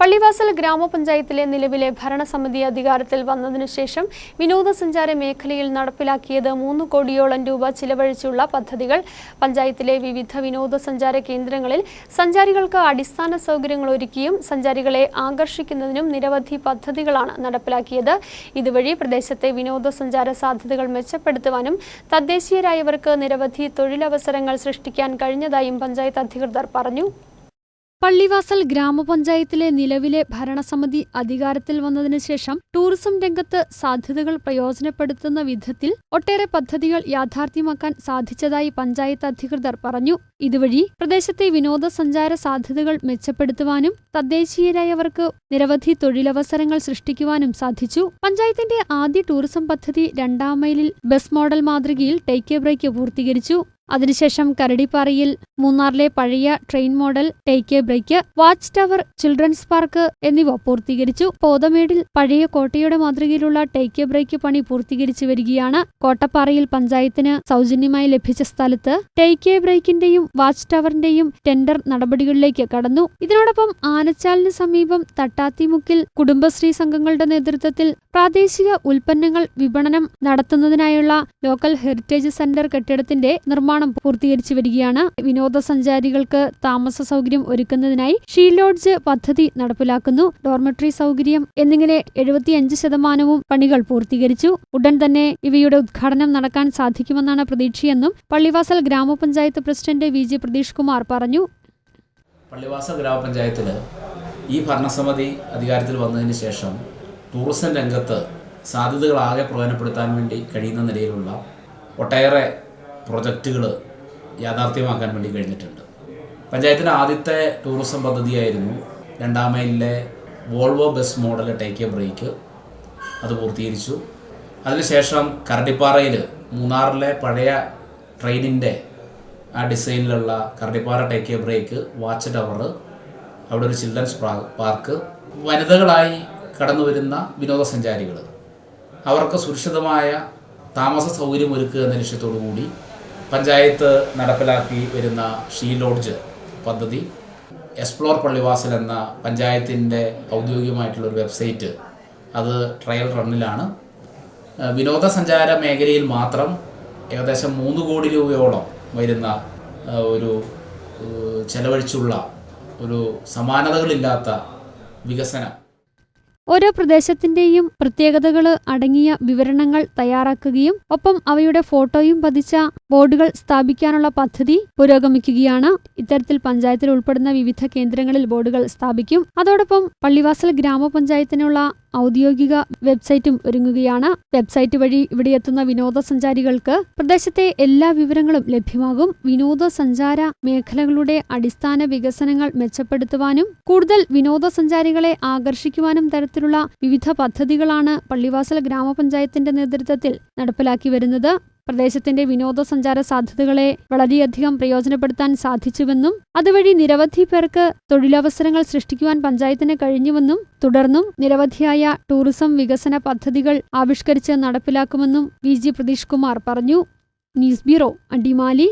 പള്ളിവാസൽ ഗ്രാമപഞ്ചായത്തിലെ നിലവിലെ ഭരണസമിതി അധികാരത്തിൽ വന്നതിനുശേഷം വിനോദസഞ്ചാര മേഖലയിൽ നടപ്പിലാക്കിയത് മൂന്ന് കോടിയോളം രൂപ ചിലവഴിച്ചുള്ള പദ്ധതികൾ. പഞ്ചായത്തിലെ വിവിധ വിനോദസഞ്ചാര കേന്ദ്രങ്ങളിൽ സഞ്ചാരികൾക്ക് അടിസ്ഥാന സൗകര്യങ്ങൾ ഒരുക്കിയും സഞ്ചാരികളെ ആകർഷിക്കുന്നതിനും നിരവധി പദ്ധതികളാണ് നടപ്പിലാക്കിയത്. ഇതുവഴി പ്രദേശത്തെ വിനോദസഞ്ചാര സാധ്യതകൾ മെച്ചപ്പെടുത്തുവാനും തദ്ദേശീയരായവർക്ക് നിരവധി തൊഴിലവസരങ്ങൾ സൃഷ്ടിക്കാൻ കഴിഞ്ഞതായും പഞ്ചായത്ത് അധികൃതർ പറഞ്ഞു. പള്ളിവാസൽ ഗ്രാമപഞ്ചായത്തിലെ നിലവിലെ ഭരണസമിതി അധികാരത്തിൽ വന്നതിനു ശേഷം ടൂറിസം രംഗത്ത് സാധ്യതകൾ പ്രയോജനപ്പെടുത്തുന്ന വിധത്തിൽ ഒട്ടേറെ പദ്ധതികൾ യാഥാർത്ഥ്യമാക്കാൻ സാധിച്ചതായി പഞ്ചായത്ത് അധികൃതർ പറഞ്ഞു. ഇതുവഴി പ്രദേശത്തെ വിനോദസഞ്ചാര സാധ്യതകൾ മെച്ചപ്പെടുത്തുവാനും തദ്ദേശീയരായവർക്ക് നിരവധി തൊഴിലവസരങ്ങൾ സൃഷ്ടിക്കുവാനും സാധിച്ചു. പഞ്ചായത്തിന്റെ ആദ്യ ടൂറിസം പദ്ധതി രണ്ടാം മൈലിൽ ബസ് മോഡൽ മാതൃകയിൽ ടേക്ക് എ ബ്രേക്ക് പൂർത്തീകരിച്ചു. അതിനുശേഷം കരടിപ്പാറയിൽ മൂന്നാറിലെ പഴയ train model take a break watch tower children's park എന്നിവ പൂർത്തീകരിച്ചു. പോതമേടിൽ പഴയ കോട്ടയുടെ മാതൃകയിലുള്ള ടേക്ക് എ ബ്രേക്ക് പണി പൂർത്തീകരിച്ചു വരികയാണ്. കോട്ടപ്പാറയിൽ പഞ്ചായത്തിന് സൗജന്യമായി ലഭിച്ച സ്ഥലത്ത് ടേക്ക് എ ബ്രേക്കിന്റെയും വാച്ച് ടവറിന്റെയും ടെൻഡർ നടപടികളിലേക്ക് കടന്നു. ഇതിനോടൊപ്പം ആനച്ചാലിന് സമീപം തട്ടാത്തിമുക്കിൽ കുടുംബശ്രീ സംഘങ്ങളുടെ നേതൃത്വത്തിൽ പ്രാദേശിക ഉൽപ്പന്നങ്ങൾ വിപണനം നടത്തുന്നതിനായുള്ള ലോക്കൽ ഹെറിറ്റേജ് സെന്റർ കെട്ടിടത്തിന്റെ നിർമ്മാണം പൂർത്തീകരിച്ചു വരികയാണ്. വിനോദസഞ്ചാരികൾക്ക് താമസ സൗകര്യം ഒരുക്കുന്നതിനായി ഷീ ലോഡ്ജ് പദ്ധതി നടപ്പിലാക്കുന്നു. ഡോർമെട്രി സൗകര്യം എന്നിങ്ങനെ എഴുപത്തിയഞ്ച് ശതമാനവും പണികൾ പൂർത്തീകരിച്ചു. ഉടൻ തന്നെ ഇവയുടെ ഉദ്ഘാടനം നടക്കാൻ സാധിക്കുമെന്നാണ് പ്രതീക്ഷയെന്നും പള്ളിവാസൽ ഗ്രാമപഞ്ചായത്ത് president V G Pratheesh Kumar പറഞ്ഞു. പള്ളിവാസൽ ഗ്രാമപഞ്ചായത്തിൽ ഈ ഭരണസമിതി അധികാരത്തിൽ വന്നതിന് ശേഷം ടൂറിസം രംഗത്ത് സാധ്യതകളാകെ പ്രയോജനപ്പെടുത്താൻ വേണ്ടി കഴിയുന്ന നിലയിലുള്ള ഒട്ടേറെ പ്രൊജക്റ്റുകൾ യാഥാർത്ഥ്യമാക്കാൻ വേണ്ടി കഴിഞ്ഞിട്ടുണ്ട്. പഞ്ചായത്തിന്റെ ആദ്യത്തെ ടൂറിസം പദ്ധതിയായിരുന്നു രണ്ടാം മൈലിലെ Volvo bus model take a break. അത് പൂർത്തീകരിച്ചു. അതിനുശേഷം കരടിപ്പാറയിൽ മൂന്നാറിലെ പഴയ ട്രെയിനിന്റെ ആ ഡിസൈനിലുള്ള Karadipara take a break watch tower അവിടെ ഒരു ചിൽഡ്രൻസ് പാർക്ക്. വനിതകളായി കടന്നു വരുന്ന വിനോദസഞ്ചാരികൾ അവർക്ക് സുരക്ഷിതമായ താമസ സൗകര്യം ഒരുക്കുക എന്ന ലക്ഷ്യത്തോടു കൂടി പഞ്ചായത്ത് നടപ്പിലാക്കി വരുന്ന ഷീ ലോഡ്ജ് പദ്ധതി എക്സ്പ്ലോർ പള്ളിവാസൽ എന്ന പഞ്ചായത്തിന്റെ ഔദ്യോഗികമായിട്ടുള്ള ഒരു വെബ്സൈറ്റ് അത് ട്രയൽ റണ്ണിലാണ്. വിനോദസഞ്ചാര മേഖലയിൽ മാത്രം ഏകദേശം മൂന്ന് കോടി രൂപയോളം വരുന്ന ഒരു ചെലവഴിച്ചുള്ള ഒരു സമാനതകളില്ലാത്ത വികസനം ഓരോ പ്രദേശത്തിന്റെയും പ്രത്യേകതകൾ അടങ്ങിയ വിവരണങ്ങൾ തയ്യാറാക്കുകയും ഒപ്പം അവയുടെ ഫോട്ടോയും പതിച്ച ബോർഡുകൾ സ്ഥാപിക്കാനുള്ള പദ്ധതി പുരോഗമിക്കുകയാണ്. ഇത്തരത്തിൽ പഞ്ചായത്തിൽ ഉൾപ്പെടുന്ന വിവിധ കേന്ദ്രങ്ങളിൽ ബോർഡുകൾ സ്ഥാപിക്കും. അതോടൊപ്പം പള്ളിവാസൽ ഗ്രാമപഞ്ചായത്തിനുള്ള ഔദ്യോഗിക വെബ്സൈറ്റും ഒരുങ്ങുകയാണ്. വെബ്സൈറ്റ് വഴി ഇവിടെ എത്തുന്ന വിനോദസഞ്ചാരികൾക്ക് പ്രദേശത്തെ എല്ലാ വിവരങ്ങളും ലഭ്യമാകും. വിനോദസഞ്ചാര മേഖലകളുടെ അടിസ്ഥാന വികസനങ്ങൾ മെച്ചപ്പെടുത്തുവാനും കൂടുതൽ വിനോദസഞ്ചാരികളെ ആകർഷിക്കുവാനും തരത്തിലുള്ള വിവിധ പദ്ധതികളാണ് പള്ളിവാസൽ ഗ്രാമപഞ്ചായത്തിന്റെ നേതൃത്വത്തിൽ നടപ്പിലാക്കി വരുന്നത്. പ്രദേശത്തിന്റെ വിനോദസഞ്ചാര സാധ്യതകളെ വളരെയധികം പ്രയോജനപ്പെടുത്താൻ സാധിച്ചുവെന്നും അതുവഴി നിരവധി പേർക്ക് തൊഴിലവസരങ്ങൾ സൃഷ്ടിക്കുവാൻ പഞ്ചായത്തിന് കഴിഞ്ഞുവെന്നും തുടർന്നും നിരവധിയായ ടൂറിസം വികസന പദ്ധതികൾ ആവിഷ്കരിച്ച് നടപ്പിലാക്കുമെന്നും വി ജി പ്രതീഷ് കുമാർ പറഞ്ഞു. News bureau Adimali.